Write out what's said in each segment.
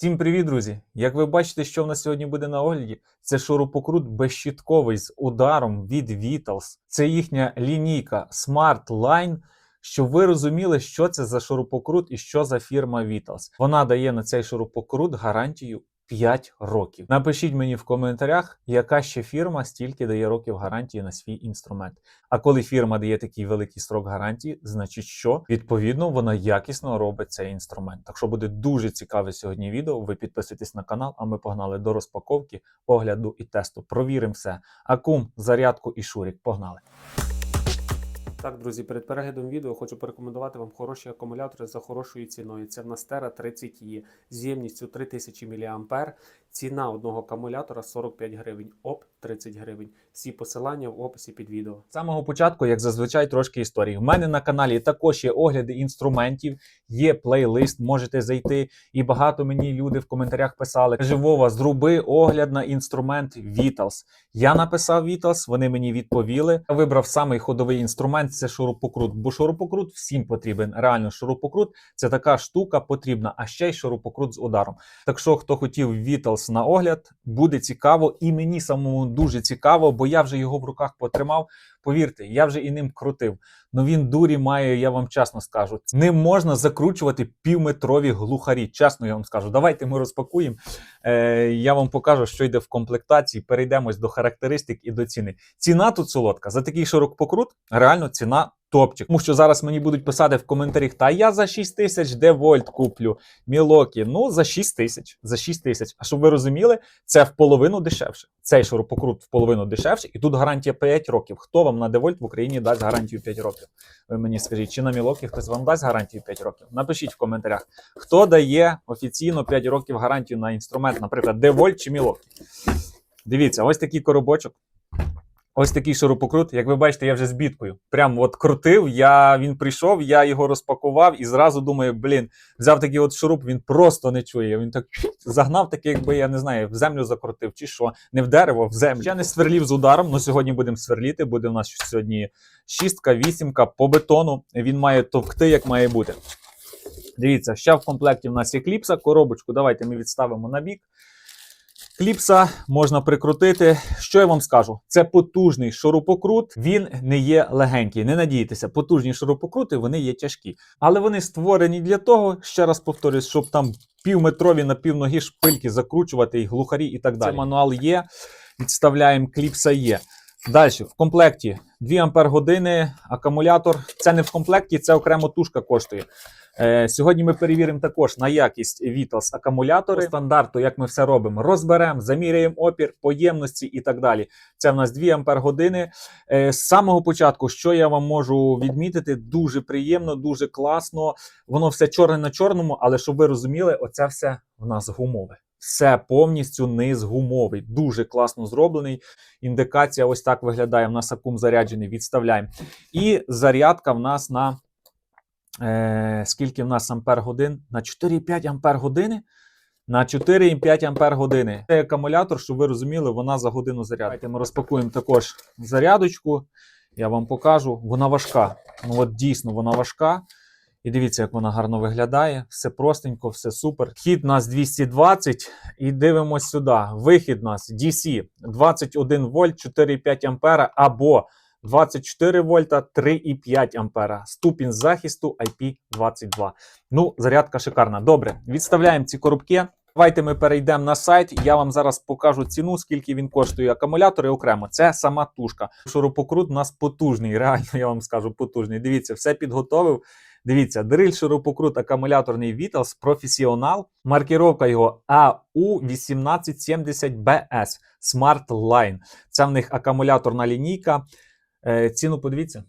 Всім привіт, друзі! Як ви бачите, що в нас сьогодні буде на огляді, це шурупокрут безщітковий з ударом від Vitals. Це їхня лінійка Smart Line. Щоб ви розуміли, що це за шурупокрут і що за фірма Vitals. Вона дає на цей шурупокрут гарантію 5 років. Напишіть мені в коментарях, яка ще фірма стільки дає років гарантії на свій інструмент. А коли фірма дає такий великий строк гарантії, значить, що відповідно вона якісно робить цей інструмент. Так що буде дуже цікаве сьогодні відео. Ви підписуйтесь на канал, а ми погнали до розпаковки, огляду і тесту. Провіримо все. Акум, зарядку і шурік. Погнали. Так, друзі, перед переглядом відео хочу порекомендувати вам хороші акумулятори за хорошою ціною. Це в нас Terra 30 e з ємністю 3000 мА. Ціна одного акумулятора 45 гривень, ОП 30 гривень. Всі посилання в описі під відео. З самого початку, як зазвичай, трошки історії. У мене на каналі також є огляди інструментів, є плейлист, можете зайти. І багато мені люди в коментарях писали: Каже, Вова, зроби огляд на інструмент Vitals. Я написав Vitals, вони мені відповіли. Я вибрав самий ходовий інструмент це шурупокрут. Бо шурупокрут всім потрібен. Реально, шурупокрут це така штука потрібна, а ще й шурупокрут з ударом. Так що, хто хотів Vitals на огляд, буде цікаво, і мені самому дуже цікаво, бо я вже його в руках потримав. Повірте, я вже і ним крутив. Ну він дурі має, я вам чесно скажу. Ним можна закручувати півметрові глухарі. Чесно, я вам скажу. Давайте ми розпакуємо. Е, я вам покажу, що йде в комплектації. Перейдемось до характеристик і до ціни. Ціна тут солодка. За такий широк покрут, реально ціна топчик. Тому що зараз мені будуть писати в коментарях: та я за 6 тисяч де вольт куплю мілокі. Ну, за 6 тисяч. За 6 тисяч. А щоб ви розуміли, це в половину дешевше. Цей шурупокрут в половину дешевше, і тут гарантія 5 років. Хто вам на девольт в Україні дасть гарантію 5 років? Ви мені скажіть, чи на мілокі хтось вам дасть гарантію 5 років? Напишіть в коментарях, хто дає офіційно 5 років гарантію на інструмент, наприклад, девольт чи мілокі. Дивіться, ось такий коробочок. Ось такий шурупокрут. Як ви бачите, я вже з біткою. Прям от крутив. Я, Він прийшов, я його розпакував і зразу думаю, блін, взяв такий от шуруп, він просто не чує. Він так загнав, таке, якби я не знаю, в землю закрутив чи що. Не в дерево, в землю. Я не сверлів з ударом, але сьогодні будемо сверліти. Буде у нас сьогодні шістка, вісімка по бетону. Він має товкти, як має бути. Дивіться, ще в комплекті в нас є кліпса. Коробочку давайте ми відставимо на бік. Кліпса можна прикрутити. Що я вам скажу? Це потужний шурупокрут, він не є легенький. Не надійтеся, потужні шурупокрути вони є тяжкі. Але вони створені для того, ще раз повторюсь, щоб там півметрові на півногі шпильки закручувати і глухарі і так далі. Це мануал є. Відставляємо кліпса є. Далі, в комплекті 2 Ампер години, акумулятор. Це не в комплекті, це окремо тушка коштує. Е, Сьогодні ми перевіримо також на якість Vitals акумулятори. По стандарту, як ми все робимо, розберемо, заміряємо опір, поємності і так далі. Це в нас 2 Ампер години. Е, з самого початку, що я вам можу відмітити, дуже приємно, дуже класно. Воно все чорне на чорному, але щоб ви розуміли, оце все в нас гумове. Все повністю низ гумовий, дуже класно зроблений. Індикація ось так виглядає. В нас акум заряджений, відставляємо. І зарядка в нас на е, скільки в нас ампер годин? На 4,5 ампер години. На 4,5 ампер години. Цей акумулятор, щоб ви розуміли, вона за годину зарядить. Ми розпакуємо також зарядочку. Я вам покажу. Вона важка. Ну от дійсно вона важка. І дивіться, як вона гарно виглядає. Все простенько, все супер. Хід у нас 220. І дивимось сюди. Вихід у нас DC 21 вольт, 4,5 ампера або 24 вольта, 3,5 ампера. Ступінь захисту IP22. Ну, зарядка шикарна. Добре, відставляємо ці коробки. Давайте ми перейдемо на сайт. Я вам зараз покажу ціну, скільки він коштує. Акумулятори окремо. Це сама тушка. Шурупокрут у нас потужний. Реально, я вам скажу, потужний. Дивіться, все підготовив. Дивіться, дриль шурупокрут акумуляторний Vitals професіонал. Маркіровка його AU1870BS Smart Line. Це в них акумуляторна лінійка. Е, ціну подивіться.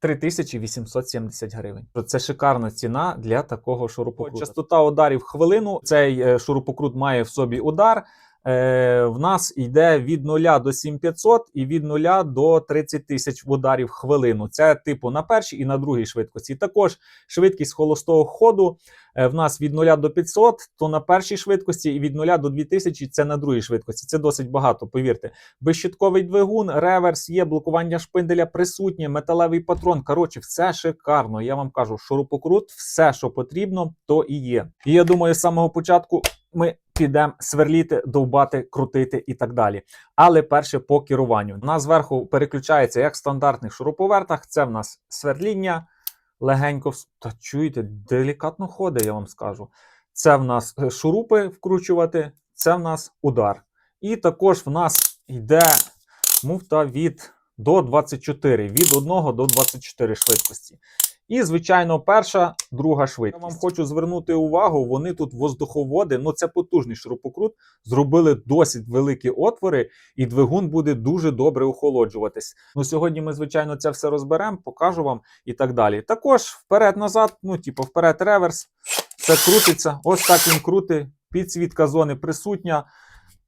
3870 гривень. Це шикарна ціна для такого шурупокрута. Частота ударів в хвилину. Цей е, шурупокрут має в собі удар. Е, в нас йде від 0 до 7500 і від 0 до 30 тисяч ударів в хвилину. Це типу на першій і на другій швидкості. Також швидкість холостого ходу е, в нас від 0 до 500, то на першій швидкості, і від 0 до 2000 це на другій швидкості. Це досить багато, повірте. Безщитковий двигун, реверс є, блокування шпинделя присутнє, металевий патрон. Коротше, все шикарно. Я вам кажу, шурупокрут, все, що потрібно, то і є. І я думаю, з самого початку ми підемо сверліти, довбати, крутити і так далі. Але перше по керуванню. У нас зверху переключається як в стандартних шуруповертах. Це в нас сверління легенько. Та чуєте, делікатно ходить, я вам скажу. Це в нас е, шурупи вкручувати, це в нас удар. І також в нас йде муфта від до 24, від 1 до 24 швидкості. І, звичайно, перша, друга швидкість. Я вам хочу звернути увагу, вони тут воздуховоди, ну це потужний шурупокрут, зробили досить великі отвори, і двигун буде дуже добре охолоджуватись. Ну, сьогодні ми, звичайно, це все розберемо, покажу вам і так далі. Також вперед-назад, ну, типу, вперед-реверс, все крутиться. Ось так він крутить, підсвітка зони присутня.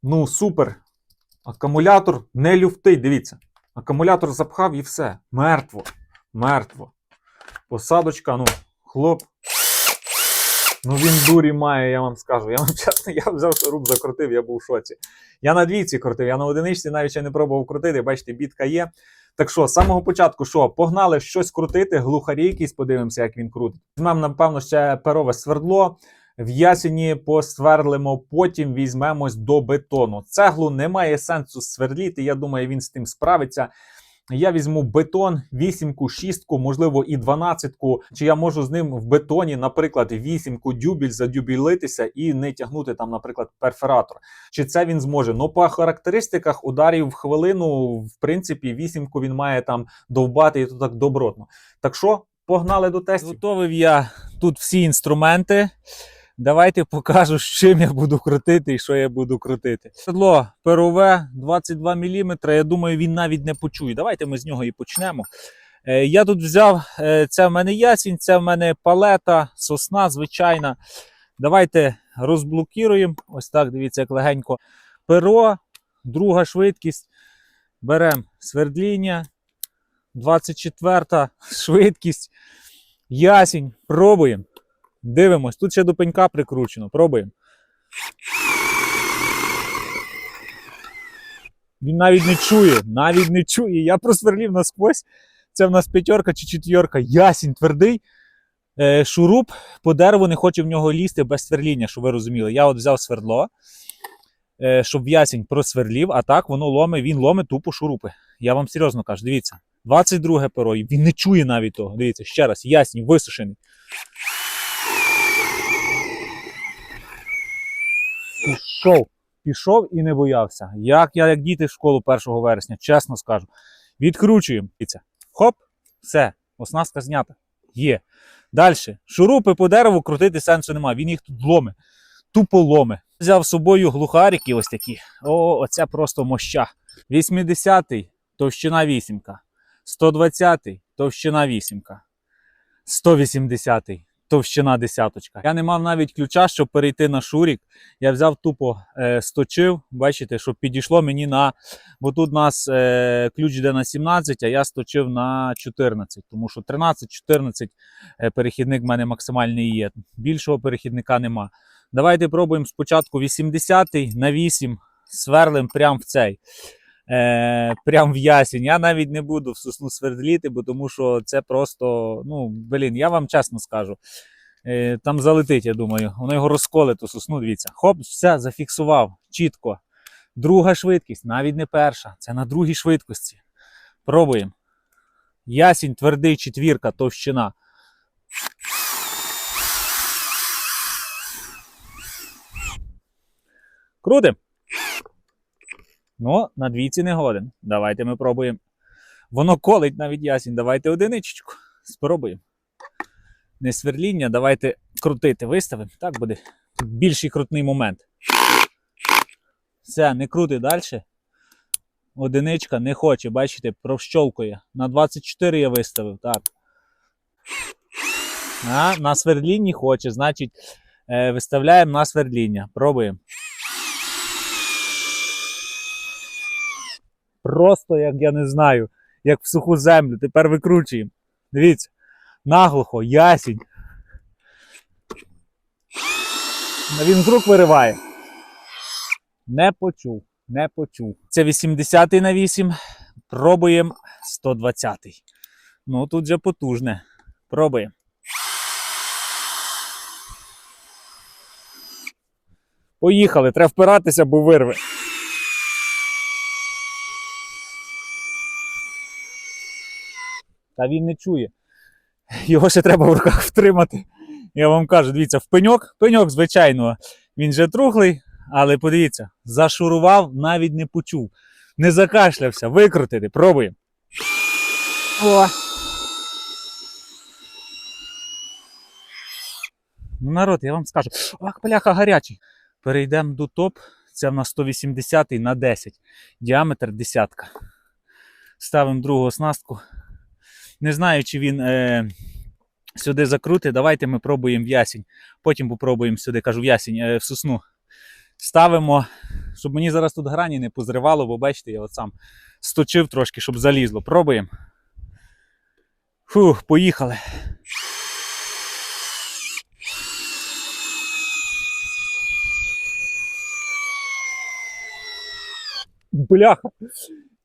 Ну, супер. Акумулятор не люфтий, дивіться. Акумулятор запхав і все. Мертво. Мертво. Посадочка, ну, хлоп. Ну він дурі має, я вам скажу. Я вам чесно, я взяв шуруп, закрутив, я був в шоці. Я на двійці крутив, я на одиничці навіть ще не пробував крутити. Бачите, бітка є. Так що, з самого початку, що, погнали щось крутити, глухарі якісь, подивимося, як він крутить. Візьмемо, напевно, ще перове свердло. В ясені посверлимо, потім візьмемось до бетону. Цеглу немає сенсу сверліти. Я думаю, він з тим справиться. Я візьму бетон, вісімку, шістку, можливо, і дванадцятку. Чи я можу з ним в бетоні, наприклад, вісімку дюбіль задюбілитися і не тягнути там, наприклад, перфоратор. Чи це він зможе? Ну, по характеристиках ударів в хвилину, в принципі, вісімку він має там довбати і то так добротно. Так що, погнали до тестів. Готовив я тут всі інструменти. Давайте покажу, з чим я буду крутити і що я буду крутити. Седло перове 22 мм. Я думаю, він навіть не почує. Давайте ми з нього і почнемо. Е, Я тут взяв, е, це в мене ясінь, це в мене палета, сосна звичайна. Давайте розблокіруємо. Ось так, дивіться, як легенько. Перо, друга швидкість. Беремо свердління. 24 швидкість. Ясінь. Пробуємо. Дивимось. Тут ще до пенька прикручено. Пробуємо. Він навіть не чує, навіть не чує. Я просверлів насквозь. Це в нас п'ятерка чи четвірка. Ясінь твердий. Е, шуруп по дереву не хоче в нього лізти без сверління, щоб ви розуміли. Я от взяв свердло, е, щоб ясінь просверлів, а так воно ломе, він ломе тупо шурупи. Я вам серйозно кажу, дивіться. 22 перо, він не чує навіть того. Дивіться, ще раз, ясінь, висушений. Пішов, пішов і не боявся. Як я, як діти в школу 1 вересня, чесно скажу. Відкручуємо. Хоп, все, оснастка знята. Є. Далі. Шурупи по дереву крутити сенсу немає. Він їх тут ломе. Тупо ломе. Взяв з собою глухарики ось такі. О, оце просто моща. 80-й товщина вісімка. 120-й товщина вісімка. 180-й товщина десяточка. Я не мав навіть ключа, щоб перейти на шурік. Я взяв тупо е, сточив, бачите, щоб підійшло мені на. Бо тут у нас е, ключ йде на 17, а я сточив на 14, тому що 13-14 е, перехідник в мене максимальний є. Більшого перехідника нема. Давайте пробуємо спочатку 80 на 8, сверлим прямо в цей. Е, прям в ясінь. Я навіть не буду в сосну свердліти, бо тому що це просто, ну, блін, я вам чесно скажу. Е, там залетить, я думаю. Воно його розколе, ту сосну, дивіться. Хоп, все, зафіксував. Чітко. Друга швидкість, навіть не перша. Це на другій швидкості. Пробуємо. Ясінь, твердий, четвірка, товщина. Крутим. Ну, на двійці не годен. Давайте ми пробуємо. Воно колить навіть ясінь. Давайте одиничечку. Спробуємо. Не сверління, давайте крутити. Виставимо. Так буде більший крутний момент. Все, не крути далі. Одиничка не хоче, бачите, провщолкує. На 24 я виставив. Так. А, на сверлінні хоче, значить, е, виставляємо на сверління. Пробуємо. Просто, як я не знаю, як в суху землю. Тепер викручуємо. Дивіться, наглухо, ясінь. Він з рук вириває. Не почув, не почув. Це 80 на 8. Пробуємо 120. -й. Ну, тут же потужне. Пробуємо. Поїхали, треба впиратися, бо вирве. Та він не чує. Його ще треба в руках втримати. Я вам кажу, дивіться, в пеньок, пеньок, звичайно, він же трухлий, але подивіться, зашурував, навіть не почув. Не закашлявся, викрутити, пробуємо. О! Ну, народ, я вам скажу. Ах, бляха, гарячий. Перейдемо до топ. Це в нас 180 на 10. Діаметр десятка. Ставимо другу оснастку. Не знаю, чи він е, сюди закрутить. Давайте ми пробуємо в ясінь. Потім попробуємо сюди, кажу, в ясінь, е, в сосну. Ставимо, щоб мені зараз тут грані не позривало, бо бачите, я от сам сточив трошки, щоб залізло. Пробуємо. Фух, поїхали. Бляха.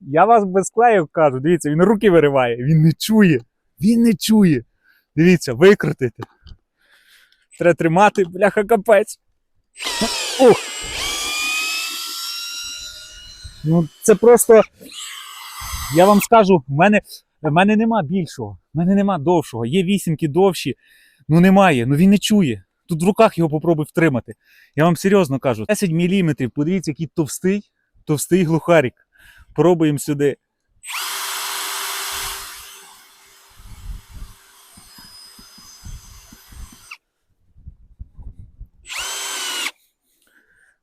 Я вас без клеїв кажу. Дивіться, він руки вириває. Він не чує. Він не чує. Дивіться, викрутити. Треба тримати, бляха, капець. Ух. Ну, це просто. Я вам скажу, в мене, в мене нема більшого, в мене нема довшого. Є вісімки довші, ну немає, ну він не чує. Тут в руках його попробуй втримати. Я вам серйозно кажу, 10 мм, подивіться, який товстий, товстий глухарик. Пробуємо сюди.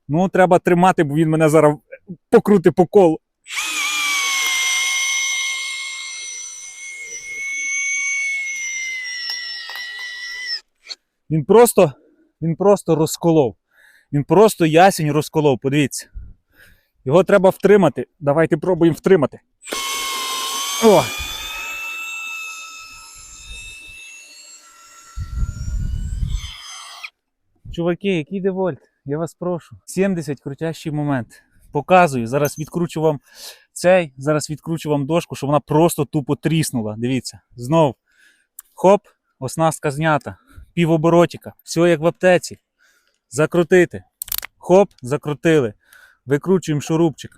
Ну, треба тримати, бо він мене зараз покрути по колу. Він просто, він просто розколов. Він просто ясень розколов. Подивіться. Його треба втримати. Давайте пробуємо втримати. О! Чуваки, який девольт? Я вас прошу. 70 крутящий момент. Показую. Зараз відкручу вам цей, зараз відкручу вам дошку, щоб вона просто тупо тріснула. Дивіться. Знов. Хоп, оснастка знята. Півоборотіка. Все як в аптеці. Закрутити. Хоп, закрутили. Викручуємо шурупчик.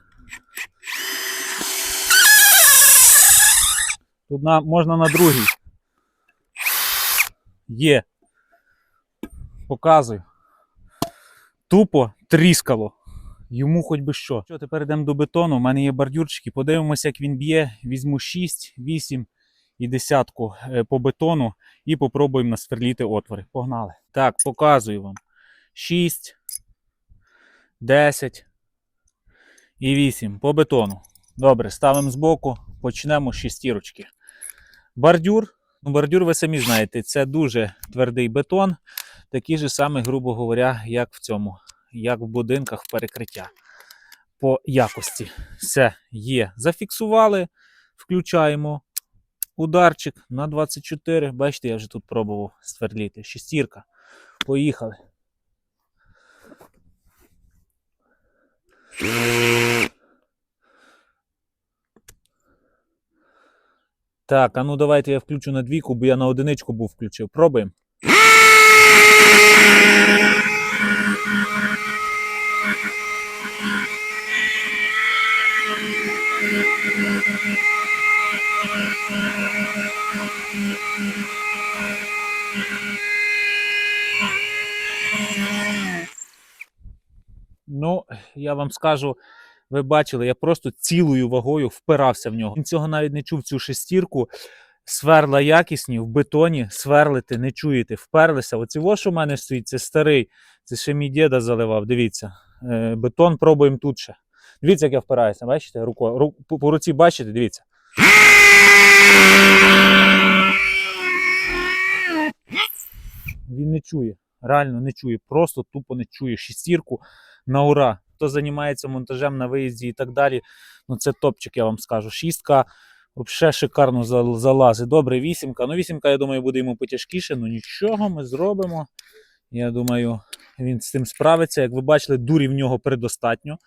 Тут на, можна на другий. Є. Показую. Тупо тріскало. Йому хоч би що. Що, тепер йдемо до бетону. У мене є бордюрчики. Подивимося, як він б'є. Візьму 6, 8 і десятку е, по бетону і попробуємо насверліти отвори. Погнали. Так, показую вам. 6, 10 і 8 по бетону. Добре, ставимо збоку, почнемо з шістірочки. Бордюр. Ну, бордюр, ви самі знаєте, це дуже твердий бетон, такий же самий, грубо говоря, як в цьому, як в будинках перекриття. По якості. Все є. Зафіксували, включаємо ударчик на 24. Бачите, я вже тут пробував свердліти. Шістірка. Поїхали. Так, а ну давайте я включу на двійку, бо я на одиничку був включив. Пробуємо. я вам скажу, ви бачили, я просто цілою вагою впирався в нього. Він цього навіть не чув цю шестірку. Сверла якісні, в бетоні сверлити не чуєте, вперлися. Оці во, що в мене стоїть, це старий. Це ще мій діда заливав. Дивіться. Е, бетон пробуємо тут ще. Дивіться, як я впираюся, бачите? Рукою. Ру, по руці бачите, дивіться. Він не чує. Реально не чує. Просто тупо не чує. Шістірку на ура. Хто займається монтажем на виїзді і так далі. Ну це топчик, я вам скажу. Шістка взагалі шикарно залазить. Добре, вісімка. Ну, вісімка, я думаю, буде йому потяжкіше. Ну нічого, ми зробимо. Я думаю, він з цим справиться. Як ви бачили, дурі в нього предостатньо.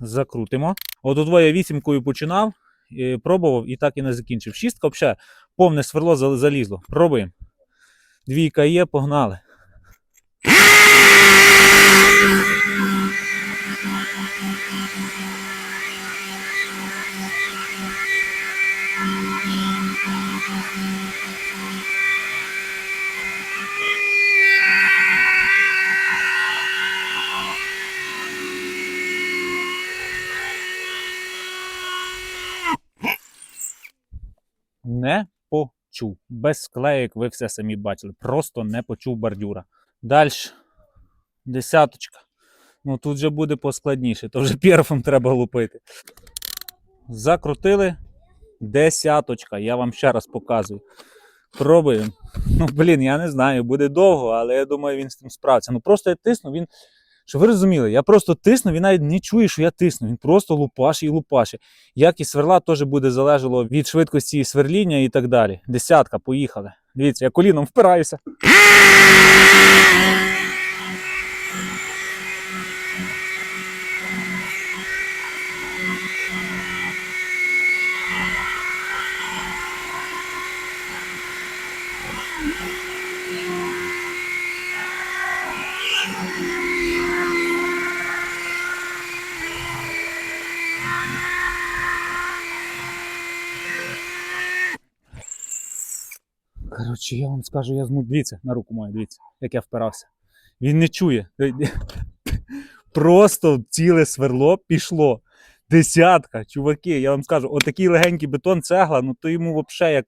Закрутимо. От у двоє вісімкою починав, і пробував і так і не закінчив. Шістка взагалі повне сверло залізло. Пробуємо. Двійка є, погнали. Не почув. Без склеїк ви все самі бачили. Просто не почув бордюра. Далі. Десяточка. Ну тут вже буде поскладніше, то вже перфом треба лупити. Закрутили. Десяточка. Я вам ще раз показую. Пробуємо. Ну, блін, я не знаю, буде довго, але я думаю, він з тим справиться. Ну просто я тисну, він. Щоб ви розуміли, я просто тисну, він навіть не чує, що я тисну. Він просто лупаше і лупаше. Якість сверла теж буде залежало від швидкості сверління і так далі. Десятка, поїхали. Дивіться, я коліном впираюся. Коротше, я вам скажу, я зму. Дивіться, на руку мою, дивіться, як я впирався. Він не чує. Просто ціле сверло пішло. Десятка, чуваки, я вам скажу, отакий легенький бетон цегла, ну то йому взагалі як,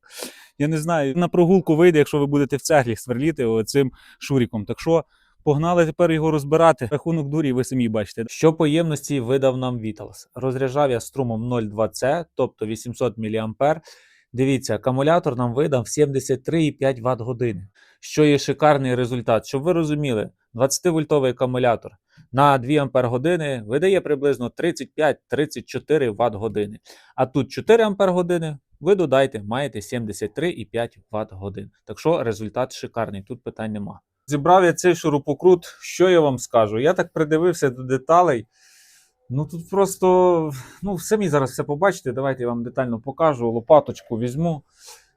я не знаю, на прогулку вийде, якщо ви будете в цеглі сверліти оцим шуріком. Так що погнали тепер його розбирати. Рахунок дурі, ви самі бачите. Що по ємності видав нам Vitals? Розряджав я струмом 0,2C, тобто 800 мА. Дивіться, акумулятор нам видав 73,5 Вт години, що є шикарний результат. Щоб ви розуміли, 20-вольтовий акумулятор на 2 Ампер години видає приблизно 35-34 Вт години. А тут 4 Ампер години. Ви додайте, маєте 73,5 Вт годин. Так що результат шикарний, тут питань нема. Зібрав я цей шурупокрут. Що я вам скажу? Я так придивився до деталей. Ну тут просто, ну, самі зараз все побачите. Давайте я вам детально покажу. Лопаточку візьму.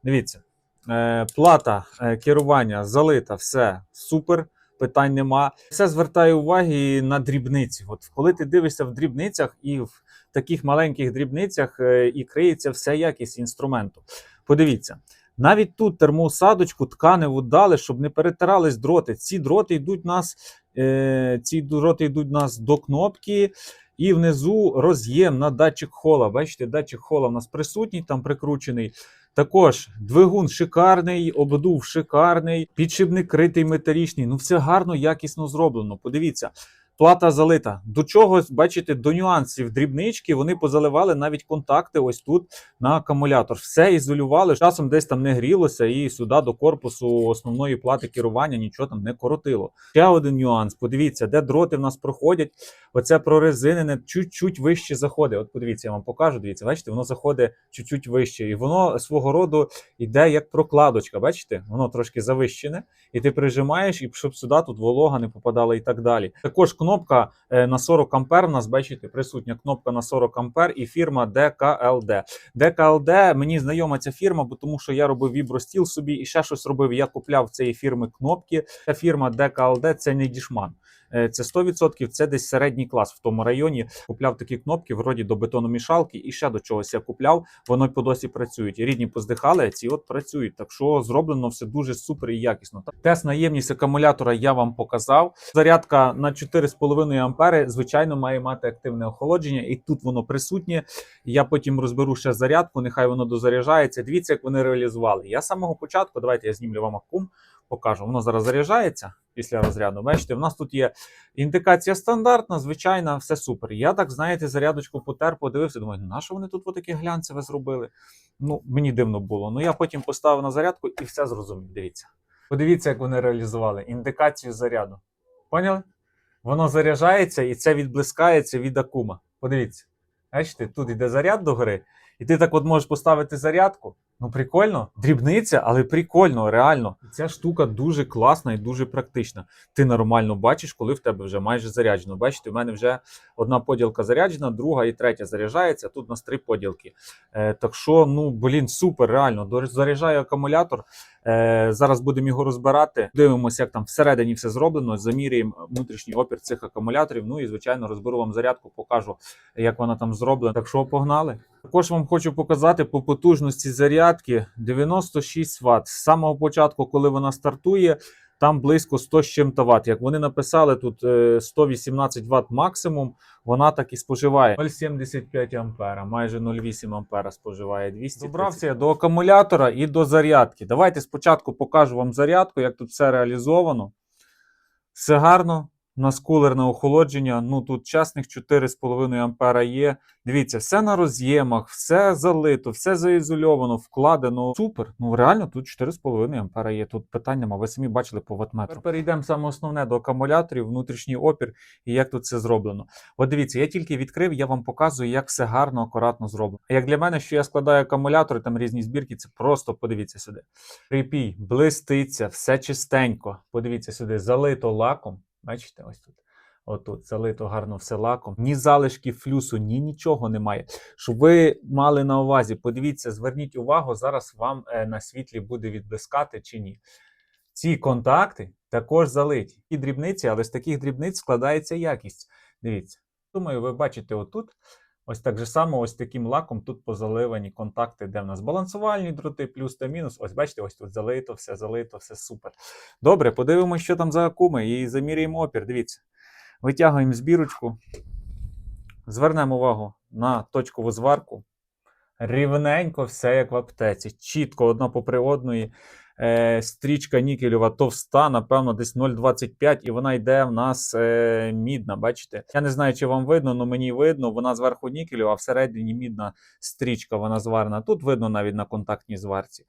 Дивіться, е, плата е, керування залита, все супер, питань нема. Все звертає уваги на дрібниці. От коли ти дивишся в дрібницях і в таких маленьких дрібницях е, і криється вся якість інструменту. Подивіться. Навіть тут термоусадочку тканеву дали, щоб не перетирались дроти. Ці дроти йдуть нас, е, ці дроти йдуть нас до кнопки, і внизу роз'єм на датчик хола. Бачите, датчик хола у нас присутній, там прикручений. Також двигун шикарний, обдув шикарний, підшипник критий металічний. Ну, все гарно, якісно зроблено. Подивіться. Плата залита. До чогось, бачите, до нюансів дрібнички вони позаливали навіть контакти ось тут на акумулятор. Все ізолювали. Часом десь там не грілося, і сюди до корпусу основної плати керування нічого там не коротило. Ще один нюанс. Подивіться, де дроти в нас проходять. Оце прорезинене чуть-чуть вище заходить. От подивіться, я вам покажу. Дивіться, бачите, воно заходить чуть-чуть вище, і воно свого роду йде як прокладочка. Бачите, воно трошки завищене, і ти прижимаєш, і щоб сюди тут волога не попадала і так далі. Також кнопка е, на 40 ампер. У нас бачите, присутня кнопка на 40 ампер і фірма DKLD. DKLD, мені знайома ця фірма, бо тому що я робив вібростіл собі і ще щось робив. Я купляв цієї фірми кнопки. Ця фірма DKLD це не дішман. Е, Це 100%, це десь середній клас в тому районі. Купляв такі кнопки, вроді до бетономішалки, і ще до чогось я купляв. Воно по досі працюють. Рідні поздихали, а ці от працюють. Так що зроблено все дуже супер і якісно. Тест на ємність акумулятора я вам показав. Зарядка на 4,5 ампери, звичайно, має мати активне охолодження, і тут воно присутнє. Я потім розберу ще зарядку, нехай воно дозаряджається. Дивіться, як вони реалізували. Я з самого початку, давайте я знімлю вам акум, покажу. Воно зараз заряджається після розряду. Бачите, в нас тут є індикація стандартна, звичайна, все супер. Я так, знаєте, зарядочку потер, подивився, думаю, на що вони тут отаке глянцеве зробили? Ну, мені дивно було. Ну я потім поставив на зарядку і все зрозумів. Дивіться. Подивіться, як вони реалізували індикацію заряду. Поняли? Воно заряджається і це відблискається від акума. Подивіться. Бачите, тут йде заряд до гори, і ти так от можеш поставити зарядку. Ну, прикольно, дрібниця, але прикольно, реально. Ця штука дуже класна і дуже практична. Ти нормально бачиш, коли в тебе вже майже заряджено. Бачите, в мене вже одна поділка заряджена, друга і третя заряджається. Тут у нас три поділки. Е, так що, ну блін, супер, реально. Заряджаю акумулятор. Е, зараз будемо його розбирати. Дивимося, як там всередині все зроблено. Замірюємо внутрішній опір цих акумуляторів. Ну і звичайно розберу вам зарядку, покажу, як вона там зроблена. Так що погнали. Також вам хочу показати по потужності зарядки 96 Вт. З самого початку, коли вона стартує, там близько 100 з чим-то Вт. Як вони написали, тут е, 118 Вт максимум, вона так і споживає. 0,75 ампера, майже 0,8 ампера споживає 200. Добрався я до акумулятора і до зарядки. Давайте спочатку покажу вам зарядку, як тут все реалізовано. Все гарно. У нас кулерне охолодження. Ну тут чесних 4,5 ампера є. Дивіться, все на роз'ємах, все залито, все заізольовано, вкладено. Супер. Ну реально тут 4,5 ампера є. Тут питань нема. Ви самі бачили по ватметру. Тепер перейдемо саме основне до акумуляторів, внутрішній опір і як тут це зроблено. От дивіться, я тільки відкрив, я вам показую, як все гарно, акуратно зроблено. А Як для мене, що я складаю акумулятори, там різні збірки, це просто подивіться сюди. Припій, блиститься, все чистенько. Подивіться сюди, залито лаком. Бачите, ось тут. Отут залито гарно все лаком. Ні залишків флюсу, ні нічого немає. Щоб ви мали на увазі, подивіться, зверніть увагу, зараз вам е, на світлі буде відблискати чи ні. Ці контакти також залиті. І дрібниці, але з таких дрібниць складається якість. Дивіться. Думаю, ви бачите отут. Ось так же само, ось таким лаком тут позаливані контакти, де в нас балансувальні дроти, плюс та мінус. Ось бачите, ось тут залито, все залито, все супер. Добре, подивимося, що там за акуми, і заміряємо опір. Дивіться. Витягуємо збірочку. Звернемо увагу на точкову зварку. Рівненько все як в аптеці. Чітко, одна попри одної. Е, стрічка нікельова товста, напевно, десь 0,25, і вона йде в нас е, мідна. Бачите? Я не знаю, чи вам видно, але мені видно, вона зверху нікелю, а всередині мідна стрічка, вона зварена. Тут видно навіть на контактній зварці.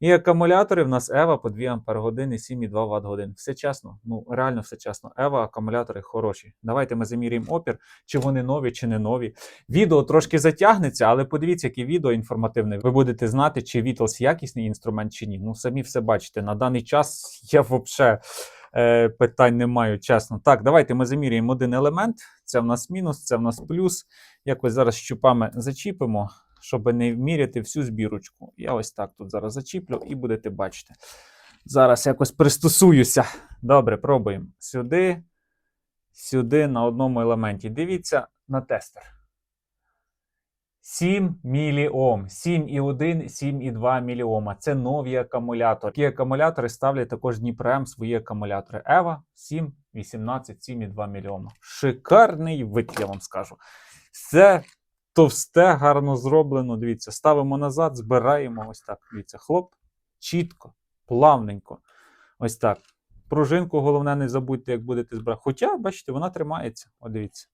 І акумулятори в нас Ева по 2 Ампер години, 7,2 Вт годин. Все чесно, ну реально все чесно. Ева акумулятори хороші. Давайте ми заміряємо опір, чи вони нові, чи не нові. Відео трошки затягнеться, але подивіться, яке відео інформативне. Ви будете знати, чи Beatles якісний інструмент, чи ні. Ну самі все бачите. На даний час я взагалі е, питань не маю, чесно. Так, давайте ми заміряємо один елемент. Це в нас мінус, це в нас плюс. Якось зараз щупами зачіпимо щоб не міряти всю збірочку. Я ось так тут зараз зачіплю і будете бачити. Зараз якось пристосуюся. Добре, пробуємо. Сюди, сюди на одному елементі. Дивіться на тестер. 7 міліом. 7,1, 7,2 міліома. Це нові акумулятори. Такі акумулятори ставлять також Дніпрем свої акумулятори. Ева 7, 18, 7,2 міліома. Шикарний вид, я вам скажу. Все товсте, гарно зроблено. Дивіться, ставимо назад, збираємо. Ось так. Дивіться, хлоп, чітко, плавненько. Ось так. Пружинку, головне, не забудьте, як будете збирати. Хоча, бачите, вона тримається. О, дивіться.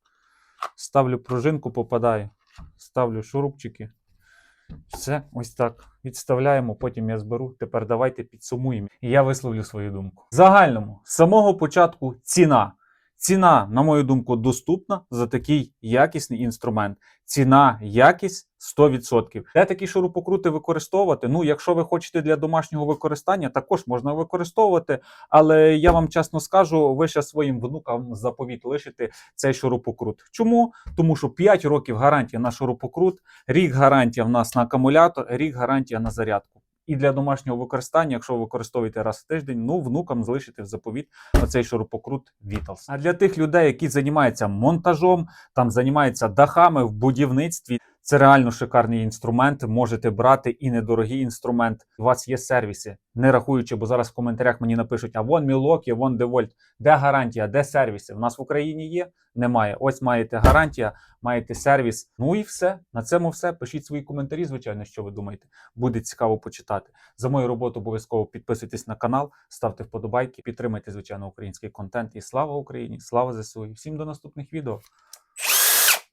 Ставлю пружинку, попадаю. Ставлю шурупчики. Все, ось так. Відставляємо, потім я зберу. Тепер давайте підсумуємо. І я висловлю свою думку. В загальному, з самого початку ціна. Ціна, на мою думку, доступна за такий якісний інструмент. Ціна, якість 100%. Де такі шурупокрути використовувати? Ну, якщо ви хочете для домашнього використання, також можна використовувати. Але я вам чесно скажу, ви ще своїм внукам заповіт лишите цей шурупокрут. Чому? Тому що 5 років гарантія на шурупокрут, рік гарантія в нас на акумулятор, рік гарантія на зарядку. І для домашнього використання, якщо ви використовуєте раз в тиждень, ну внукам залишити в заповіт оцей шурупокрут Вітлс. А для тих людей, які займаються монтажом, там займаються дахами в будівництві. Це реально шикарний інструмент. Можете брати і недорогий інструмент. У вас є сервіси, не рахуючи, бо зараз в коментарях мені напишуть: а вон Мілокі, вон Девольт. Де гарантія, де сервіси? В нас в Україні є? Немає. Ось маєте гарантія, маєте сервіс. Ну і все. На цьому все. Пишіть свої коментарі, звичайно, що ви думаєте. Буде цікаво почитати. За мою роботу обов'язково підписуйтесь на канал, ставте вподобайки, підтримайте, звичайно, український контент. І слава Україні! Слава ЗСУ! І всім до наступних відео.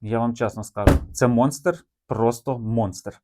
Я вам чесно скажу, це монстр, просто монстр.